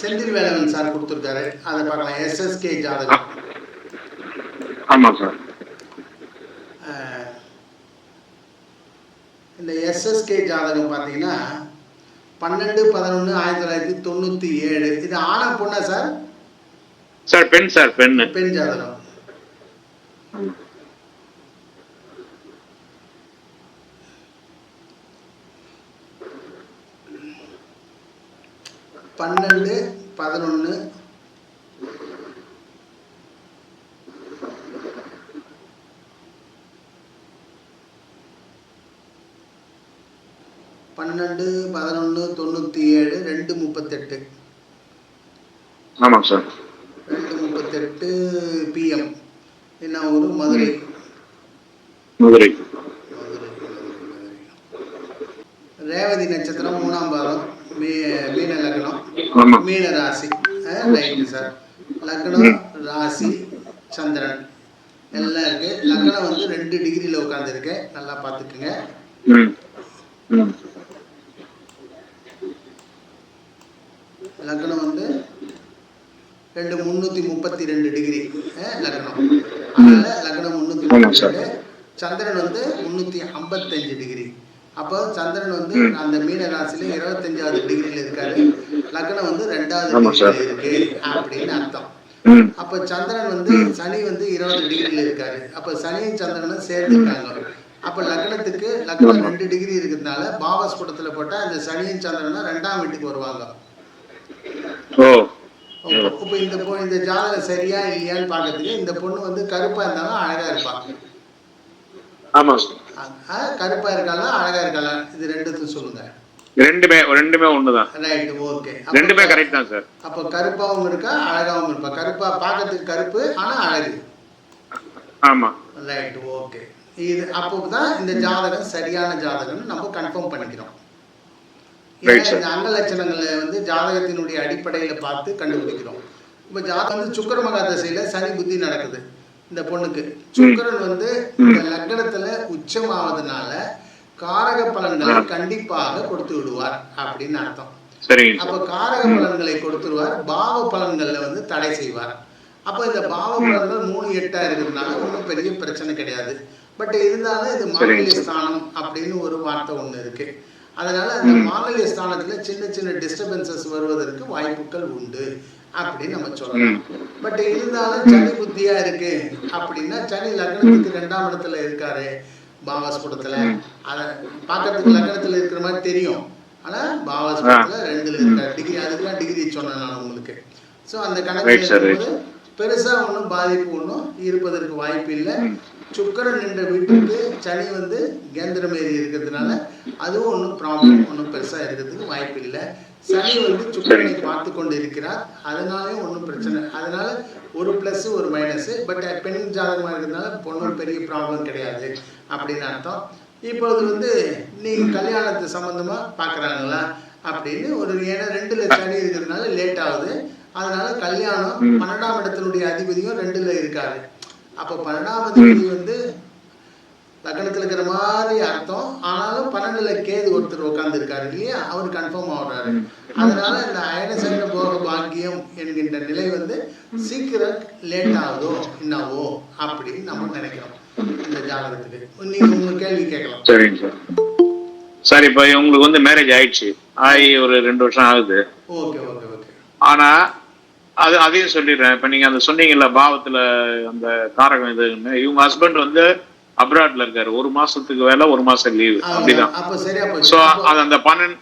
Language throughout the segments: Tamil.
செந்தில் வேலவன் சார் கொடுத்துருக்காரு. அதை பார்க்கலாம் எஸ்எஸ்கே ஜாதகம். ஆமாம் சார். இந்த எஸ்எஸ்கே ஜாதகம் பார்த்தீங்கன்னா பன்னெண்டு பதினொன்று ஆயிரத்தி தொள்ளாயிரத்தி தொண்ணூற்றி ஏழு. இது ஆனா பொண்ணா சார்? சார் பெண் சார் பெண்ணு. பெண் ஜாதகம். பன்னெண்டு பதினொன்று பன்னெண்டு பதினொன்று தொண்ணூற்றி ஏழு ரெண்டு முப்பத்தெட்டு. ஆமாம் சார். ரெண்டு முப்பத்தெட்டு பிஎம் என்ன ஊர்? மதுரை. மதுரை. ரேவதி நட்சத்திரம் மூணாம் பாதம் மீன மீன ராசி. Right sir. லக்னம் ராசி சந்திரன். எல்லாம் இருக்கு. லக்னம் வந்து ரெண்டு டிகிரியில் உட்காந்துருக்கேன் நல்லா ம். லக்னம் வந்து ரெண்டு முந்நூற்றி முப்பத்தி ரெண்டு டிகிரி. லக்னம் அதனால லக்னம் முந்நூற்றி முப்பத்தி. ரெண்டு. சந்திரன் வந்து முந்நூற்றி ஐம்பத்தஞ்சு டிகிரி. அப்போ சந்திரன் வந்து அந்த மீன ராசியில இருபத்தஞ்சாவது டிகிரியில் இருக்காரு. லக்னம் வந்து ரெண்டாவது. டிகிரியில் இருக்கு அப்படின்னு அர்த்தம். அப்போ சந்திரன் வந்து சனி வந்து இருபது டிகிரியில் இருக்காரு. அப்போ சனியும் சந்திரனும் சேர்ந்துருக்காங்க அப்போ லக்னத்துக்கு லக்னம் ரெண்டு டிகிரி இருக்கிறதுனால பாவஸ்புடத்தில் போட்டால் அந்த சனியும் சந்திரனும் ரெண்டாம் வீட்டுக்கு வருவாங்க. இப்போ இந்த இந்த ஜாதகம் சரியா இல்லையான்னு பார்க்கறதுக்கு இந்த பொண்ணு வந்து கருப்பா இருந்தாலும் அழகா இருப்பாங்க ஆமாம் கருப்பா இருக்காளா அழகா இருக்காளா? இது ரெண்டுத்தையும் சொல்லுங்க. ரெண்டுமே ரெண்டுமே ஒன்று தான் ரைட் ஓகே ரெண்டுமே கரெக்ட் தான் சார் அப்போ கருப்பாவும் இருக்கா அழகாவும் இருப்பா கருப்பா பார்க்கறதுக்கு கருப்பு ஆனா அழகு. ஆமாம் ரைட் ஓகே இது அப்போ தான் இந்த ஜாதகம் சரியான ஜாதகம்னு நம்ம கன்ஃபார்ம் பண்ணிக்கிறோம். இந்த அங்க லட்சணங்களை வந்து ஜாதகத்தினுடைய அடிப்படையில பார்த்து கண்டுபிடிக்கிறோம். இப்போ ஜாதகம் வந்து சுக்கர மகா தசையில சனி புத்தி நடக்குது. இந்த பொண்ணுக்கு. சுக்கிரன் வந்து இந்த லக்னத்துல உச்சமாவதுனால காரக பலன்களை கண்டிப்பாக கொடுத்து விடுவார் அப்படின்னு அர்த்தம். அப்ப காரக பலன்களை கொடுத்துருவார். பாவ பலன்கள்ல வந்து தடை செய்வார். அப்ப இந்த பாவ பலன்கள் மூணு எட்டா இருக்கிறதுனால ஒன்றும் பெரிய பிரச்சனை கிடையாது. பட் இருந்தாலும் இது மாங்கல்ய ஸ்தானம் அப்படின்னு ஒரு வார்த்தை ஒண்ணு இருக்கு. அதனால அந்த மாங்கல்ய ஸ்தானத்துல சின்ன சின்ன டிஸ்டர்பன்சஸ் வருவதற்கு வாய்ப்புகள் உண்டு. அப்படின்னு நம்ம சொல்லலாம். பட் இருந்தாலும் சனி புத்தியா இருக்கு. அப்படின்னா சனி லக்னத்துக்கு ரெண்டாம் இடத்துல இருக்காரு. பாவஸ்புடத்துல. அத பார்க்கறதுக்கு லக்னத்துல இருக்கிற மாதிரி தெரியும். ஆனா பாவஸ்புடத்துல ரெண்டுல இருக்காரு. டிகிரி அதுக்கெல்லாம் டிகிரி சொன்னேன் நான் உங்களுக்கு. ஸோ அந்த கணக்கு பெருசா ஒன்றும் பாதிப்பு ஒன்றும் இருப்பதற்கு வாய்ப்பு இல்லை. சுக்கரன் என்ற வீட்டுக்கு சனி வந்து கேந்திரம் ஏறி இருக்கிறதுனால அதுவும் ஒன்றும் ப்ராப்ளம் ஒன்றும் பெருசா இருக்கிறதுக்கு வாய்ப்பு இல்லை. சனி வந்து சுக்கரனை பார்த்து கொண்டு இருக்கிறார் அதனாலயும் ஒன்றும் பிரச்சனை அதனால ஒரு ப்ளஸ் ஒரு மைனஸ் பட் பெண் ஜாதகமாக இருக்கிறதுனால பொண்ணும் பெரிய ப்ராப்ளம் கிடையாது அப்படின்னு அர்த்தம். இப்பொழுது வந்து நீங்க கல்யாணத்து சம்பந்தமா பார்க்கறாங்களா அப்படின்னு ஒரு ஏன்னா ரெண்டுல சனி இருக்கிறதுனால லேட் ஆகுது. அதனால கல்யாணம் பன்னெண்டாம் இடத்தினுடைய அதிபதியும் ரெண்டுல இருக்காரு. அப்போ பன்னெண்டாம் அதிபதி வந்து லக்னத்துல இருக்கிற மாதிரி அர்த்தம். ஆனாலும் பன்னெண்டுல கேது ஒருத்தர் உட்கார்ந்து இருக்காரு இல்லையா? அவர் கன்ஃபார்ம் ஆகுறாரு. அதனால இந்த அயனசேன போக பாக்கியம் என்கின்ற நிலை வந்து சீக்கிரம் லேட் ஆகுதோ என்னவோ அப்படின்னு நம்ம நினைக்கிறோம். இந்த ஜாதகத்துக்கு. நீங்க உங்க கேள்வி கேட்கலாம். சரிங்க சார். சார் இப்போ உங்களுக்கு வந்து மேரேஜ் ஆயிடுச்சு. ஆகி ஒரு ரெண்டு வருஷம் ஆகுது. Okay okay okay. ஆனா அது அதையும் சொல்லிடுறேன். இப்ப நீங்க அந்த சொன்னீங்கல்ல பாவத்துல அந்த காரகம் இதுன்னு இவங்க ஹஸ்பண்ட் வந்து அப்ராட்ல இருக்காரு. ஒரு மாசத்துக்கு வேலை ஒரு மாசம் லீவு அப்படிதான். சோ அது அந்த பன்னெண்டு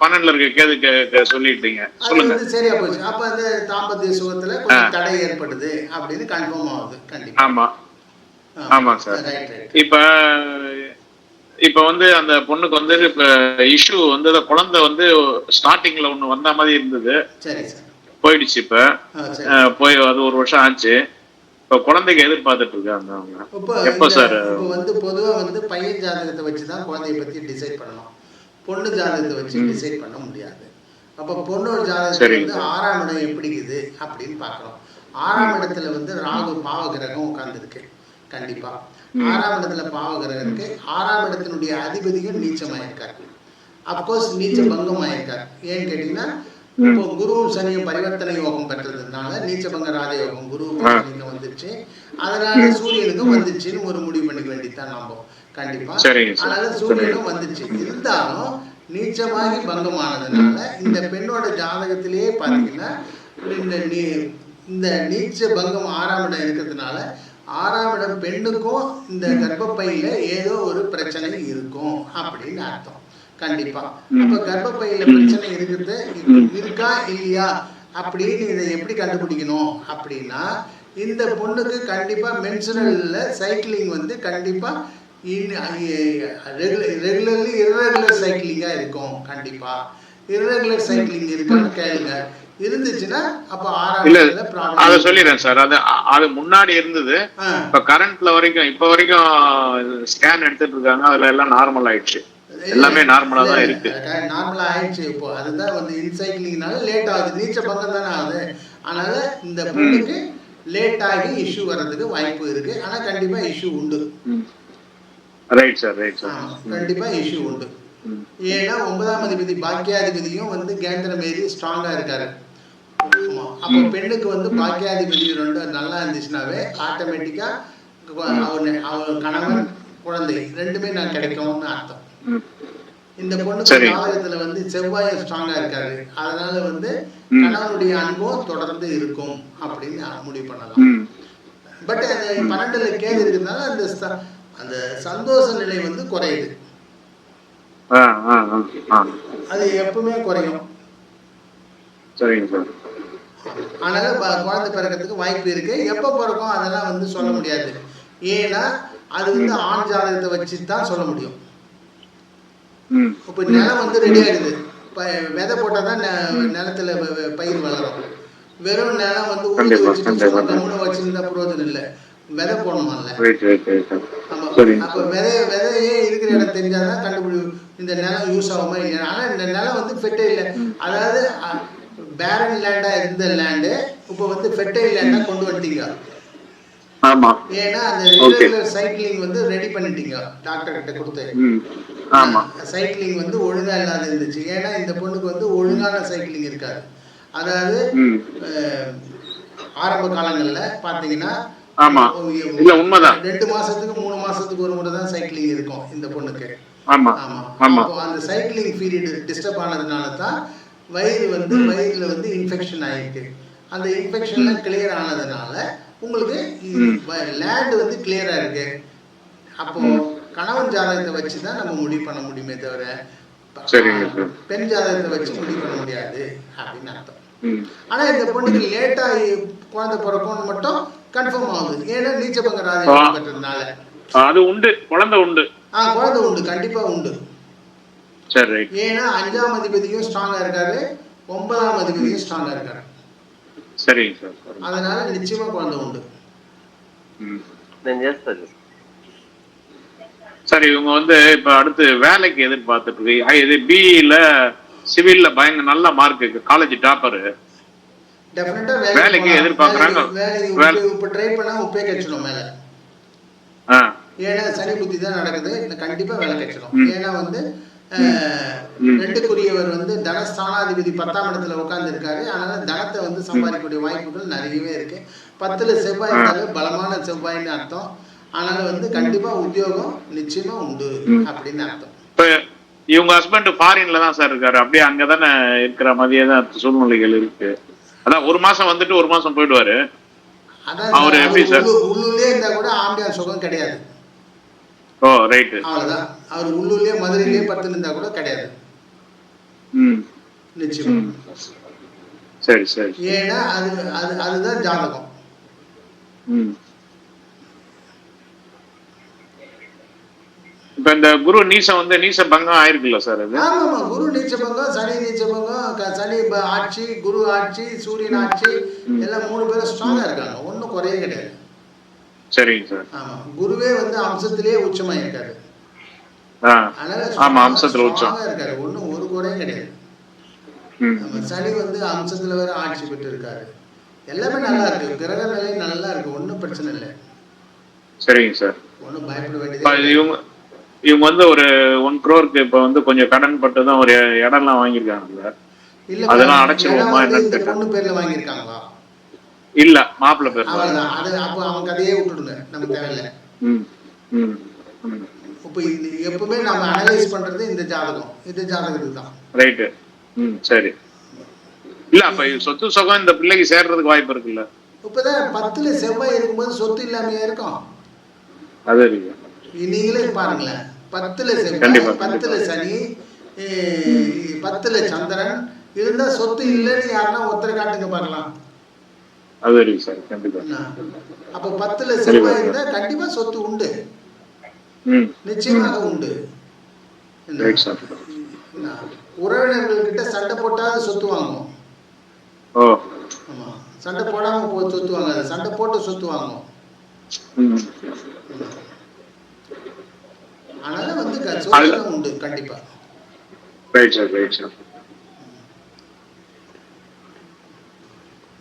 பன்னெண்டுல இருக்க கேதுக்கு சொல்லிட்டீங்க. சொல்லுங்க. சரியா போச்சு. அப்ப அந்த தாம்பத்திய சுகத்துல தடை ஏற்படுது அப்படின்னு கன்ஃபார்ம் ஆகுது. ஆமா. ஆமா சார். இப்ப இப்ப வந்து அந்த பொண்ணுக்கு வந்து இப்ப இஷ்யூ வந்து குழந்தை வந்து ஸ்டார்டிங்ல ஒண்ணு வந்த மாதிரி இருந்தது. போயிடுச்சு இப்ப. போய் அது ஒரு வருஷம் ஆச்சு. இப்ப குழந்தைக்கு எதிர்பார்த்துட்டு இருக்காங்க அவங்க. எப்போ சார்? வந்து பொதுவா வந்து பையன் ஜாதகத்தை வச்சு தான் குழந்தைய பத்தி டிசைட் பண்ணணும். பொண்ணு ஜாதகத்தை வச்சு டிசைட் பண்ண முடியாது. அப்போ பொண்ணோட ஜாதகத்துல சரிங்க வந்து ஆறாம் இடம் எப்படி இருக்குது அப்படின்னு பார்க்கணும். ஆறாம் இடத்துல வந்து ராகு பாவ கிரகம் உட்கார்ந்துருக்கு. கண்டிப்பா. ஆறாம் இடத்துல பாவ கிரகம் இருக்கு. ஆறாம் இடத்தினுடைய அதிபதியும் நீச்சமாயிருக்காரு அப்கோர்ஸ் நீச்ச பங்கமாயிருக்காரு ஏன்னு கேட்டீங்கன்னா. இப்போ குருவும் சனியும் பரிவர்த்தனை யோகம் பெற்றதுனால நீச்சபங்க ராஜயோகம் குருவுக்கும் வந்துச்சு அதனால சூரியனுக்கும் வந்துச்சுன்னு ஒரு முடிவு பண்ணிக்க வேண்டியதுதான் நாம. கண்டிப்பா. அதனால சூரியனும் வந்துச்சு இருந்தாலும் நீச்சமாகி பங்கமானதுனால இந்த பெண்ணோட ஜாதகத்திலேயே பாத்தீங்கன்னா இந்த நீ- இந்த நீச்ச பங்கம் ஆறாம் இடம் இருக்கிறதுனால ஆறாம் இடம் பெண்ணுக்கும் இந்த கர்ப்பப்பையில ஏதோ ஒரு பிரச்சனை இருக்கும் அப்படின்னு அர்த்தம். கண்டிப்பா. அப்ப கர்ப்பப்பையில பிரச்சனை இருக்குது. இருக்கா இல்லையா? அப்படின்னு இதை எப்படி கண்டுபிடிக்கணும்? அப்படின்னா இந்த பொண்ணுக்கு கண்டிப்பா மென்சுரல்ல சைக்கிளிங் வந்து கண்டிப்பா ரெகுலர்லி irregular சைக்கிளிங்கா இருக்கும் கண்டிப்பா. Irregular சைக்கிளிங் இருக்கான்னு கேளுங்க. இருந்துச்சுன்னா அப்ப இடத்துல அத சொல்லிடுறேன் சார். அது அது முன்னாடி இருந்தது. இப்ப கரண்ட்ல வரைக்கும் இப்ப வரைக்கும் ஸ்கேன் எடுத்துட்டு இருக்காங்க. அதுல எல்லாம் நார்மல் ஆயிடுச்சு. எல்லாமே நார்மலா தான் இருக்கு. நார்மலா ஆயிடுச்சு இப்போ. அதுதான் வந்து இன்சைக்கிளிங்னால லேட் ஆகுது. நீச்ச பக்கம் தானே ஆகுது. அதனால இந்த பொண்ணுக்கு லேட் ஆகி இஷ்யூ வர்றதுக்கு வாய்ப்பு இருக்கு. ஆனா கண்டிப்பா இஷ்யூ உண்டு. ரைட் சார் ரைட் சார் கண்டிப்பா இஷ்யூ உண்டு. ஏன்னா ஒன்பதாம் அதிபதி பாக்கியாதிபதியும் வந்து கேந்திர மீறி ஸ்ட்ராங்கா இருக்காரு. அப்போ பெண்ணுக்கு வந்து பாக்கியாதிபதி ரெண்டு நல்லா இருந்துச்சுனாவே ஆட்டோமேட்டிக்கா அவன் அவன் கணவன் குழந்தை ரெண்டுமே நான் கிடைக்கும்னு அர்த்தம். இந்த பொண்ணுக்கு. ஜாதகத்துல வந்து செவ்வாய் ஸ்ட்ராங்கா இருக்காரு. அதனால வந்து. கணவனுடைய அன்பும் தொடர்ந்து இருக்கும் அப்படின்னு முடிவு பண்ணலாம். பட் அந்த பன்னெண்டுல கேது இருக்கிறதுனால அந்த அந்த சந்தோஷ நிலை வந்து குறையுது. அது எப்பவுமே குறையும். அதனால குழந்தை பிறக்கிறதுக்கு வாய்ப்பு இருக்கு. எப்ப பிறக்கும் அதெல்லாம் வந்து சொல்ல முடியாது. ஏன்னா அது வந்து ஆண் ஜாதகத்தை வச்சு தான் சொல்ல முடியும். இப்போ நிலம் வந்து ரெடி ப- விதை போட்டால் தான் நெ- நிலத்துல பயிர் வளரும். வெறும் நிலம் வந்து கண்டிப்பா, வச்சுட்டு கம்முன்னு வச்சிருந்தா பிரயோஜனம் இல்லை. விதை போடணும்ல. ரைட் ரைட் ரைட் சார் ஆமா. சரி. அப்ப விதை விதையே இருக்கிற இடம் தெரிஞ்சாதான் கண்டுபிடி இந்த நிலம் யூஸ் ஆகுமா இல்லையா? ஆனா இந்த நிலம் வந்து ஃபெர்டைல் அதாவது பேரன் லேண்டா இருந்த லேண்டு இப்போ வந்து ஃபெர்டைல் லேண்டா கொண்டு வந்துட்டீங்க. ஆமா. ஏன்னா அந்த. ரெகுலர் சைக்கிளிங் வந்து ரெடி பண்ணிட்டீங்க. டாக்டர் கிட்ட கொடுத்து. ஆமா. சைக்கிளிங் வந்து ஒழுங்கா இல்லாத இருந்துச்சு. ஏன்னா இந்த பொண்ணுக்கு வந்து ஒழுங்கான சைக்கிளிங் இருக்காது. அதாவது ஆரம்ப காலங்கள்ல பாத்தீங்கன்னா ஆமா. இல்ல உண்மைதான். ரெண்டு மாசத்துக்கு மூணு மாசத்துக்கு ஒரு முறை தான் சைக்கிளிங் இருக்கும் இந்த பொண்ணுக்கு. ஆமா. ஆமா. அந்த சைக்கிளிங் பீரியட் டிஸ்டர்ப் ஆனதுனால தான் வயிறு வந்து வயிறுல வந்து இன்ஃபெக்ஷன் ஆயிருக்கு. அந்த இன்ஃபெக்ஷன்லாம் கிளியர் ஆனதுனால உங்களுக்கு லேண்ட் வந்து கிளியரா இருக்கு. அப்போ கணவன் ஜாதகத்தை வச்சு தான் நம்ம முடிவு பண்ண முடியுமே தவிர. பெண் ஜாதகத்தை வச்சு முடிவு பண்ண முடியாது அப்படின்னு அர்த்தம். ஆனா இந்த பொண்ணுக்கு லேட்டா குழந்தை பிறக்கும்னு மட்டும் கன்ஃபார்ம் ஆகுது. ஏன்னா நீச்சபங்க ஆ. ராஜயோகம் பெற்றதுனால அது உண்டு. குழந்தை உண்டு. ஆ குழந்தை உண்டு. கண்டிப்பா உண்டு. சரி ஏன்னா அஞ்சாம் அதிபதியும் ஸ்ட்ராங்கா இருக்காரு. ஒன்பதாம் அதிபதியும் ஸ்ட்ராங்கா இருக்காரு. சரிங்க சார் சரி. அதனால நிச்சயமா குழந்தை உண்டு ம் నేను చేస్తాను சரி இவங்க வந்து இப்ப அடுத்து வேலைக்கு எதிர்பார்த்துட்டு இருக்கு ஐ, இது பிஇல சிவில்ல பயங்கர நல்ல மார்க் இருக்கு காலேஜ் டாப்பர் டெஃபினட்டா வேலைக்கு எதிர்பார்க்கறாங்க. வேலைக்கு வேலை- உப்பே- இப்ப ட்ரை பண்ணா உப்பே கிடைச்சிடும் மேல ஆ ஏன்னா சனி புத்தி தான் நடக்குது இன்னும் கண்டிப்பா வேலை கிடைச்சிடும் ம். ஏன்னா வந்து அஹ், ம். ரெண்டுக்குரியவர் வந்து தனஸ்தானாதிபதி பத்தாம் இடத்துல உட்கார்ந்து இருக்காரு அதனால தனத்தை வந்து சம்பாதிக்கக்கூடிய வாய்ப்புகள் நிறையவே இருக்கு. பத்துல செவ்வாய் பலமான செவ்வாய்ன்னு அர்த்தம். அதனால வந்து கண்டிப்பா உத்தியோகம் நிச்சயமா உண்டு அப்படின்னு அர்த்தம். இப்ப இவங்க ஹஸ்பண்ட் ஃபாரின்ல தான் சார் இருக்காரு. அப்படியே அங்கதானே இருக்கிற மாதிரியே தான் சூழ்நிலைகள் இருக்கு. அதான் ஒரு மாசம் வந்துட்டு ஒரு மாசம் போயிடுவாரு. அதான் அவரு எப்படி சார்? உள்ளூ- உள்ளூர்லயே இருந்தா கூட ஆம்பியான் சுகம் கிடையாது. அவ்வளவுதான். அவர் உள்ளூர்லயே மதுரையிலேயே படுத்து இருந்தா கூட கிடையாது. நிச்சயமா. சரி சரி. ஏன்னா அது அது அதுதான் ஜாதகம். இப்ப இந்த குரு நீசம் வந்து நீச பங்கம் ஆயிருக்குல்ல சார் அது? ஆமாமா குரு நீச்சபங்கம் சனி நீச்சபங்கம் க- சனி ஆட்சி குரு ஆட்சி சூரியன் ஆட்சி எல்லாம் மூணு பேரும் ஸ்ட்ராங்கா இருக்காங்க. ஒண்ணும் குறையே கிடையாது. சரிங்க சார். குருவே வந்து அம்சத்திலேயே உச்சமா இருக்காரு ஆமா, அம்சத்துல உச்சம். இருக்காரு ஒண்ணும் ஒரு குறையும் கிடையாது. நம்ம சனி வந்து அம்சத்துல வேற ஆட்சி பெற்று இருக்காரு எல்லாமே நல்லா இருக்கு. கிரக நிலை நல்லா இருக்கு. ஒண்ணும் பிரச்சனை இல்லை. சரிங்க சார். ஒண்ணும் பயப்பட வேண்டியது இவங்க இவங்க வந்து ஒரு ஒன் க்ரோருக்கு இப்ப வந்து கொஞ்சம் கடன் பட்டு தான் ஒரு இடம்லாம் வாங்கியிருக்காங்க இல்ல அதெல்லாம் அடைச்சிருவோமா என்னன்னு பொண்ணு பேர்ல வாங்கியிருக்காங்களா? இல்ல மாப்பிள்ளை பேர் அவ்வளவுதான் அது அப்போ அவங்க கதையே விட்டுடுங்க நமக்கு தேவையில்லை. இப்போ இது எப்பவுமே நம்ம அனலைஸ் பண்றது இந்த ஜாதகம். இந்த ஜாதகத்துக்கு தான். ரைட்டு ம் சரி. இல்ல அப்ப சொத்து சுகம் இந்த பிள்ளைக்கு சேர்றதுக்கு வாய்ப்பு இருக்குல்ல. இப்போதான் பத்துல செவ்வாய் இருக்கும்போது சொத்து இல்லாமையா இருக்கும்? அது நீங்களே பாருங்களேன். பத்துல செவ்வாய் பத்துல சனி பத்துல சந்திரன் இருந்தா சொத்து இல்லைன்னு யாருன்னா ஒருத்தரை காட்டுங்க பார்க்கலாம் அது இருக்கு சார் கண்டிப்பா? அப்ப பத்துல செவ்வாய் இருந்தா கண்டிப்பா சொத்து உண்டு. நிச்சயமாக உண்டு? உறவினர்கள் கிட்ட சண்டை போட்டாவது சொத்து ஆமா. சண்டை போடாம போ சொத்து வாங்காது. சண்டை போட்டு சொத்து வாங்குவோம். ம். அதனால வந்து சொத்து உண்டு கண்டிப்பா. ரைட் சார் ரைட் சார்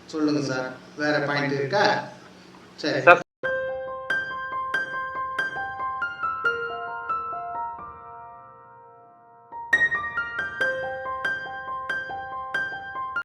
சொல்லுங்க சார். வேற பாயிண்ட் இருக்கா? சரி. சார்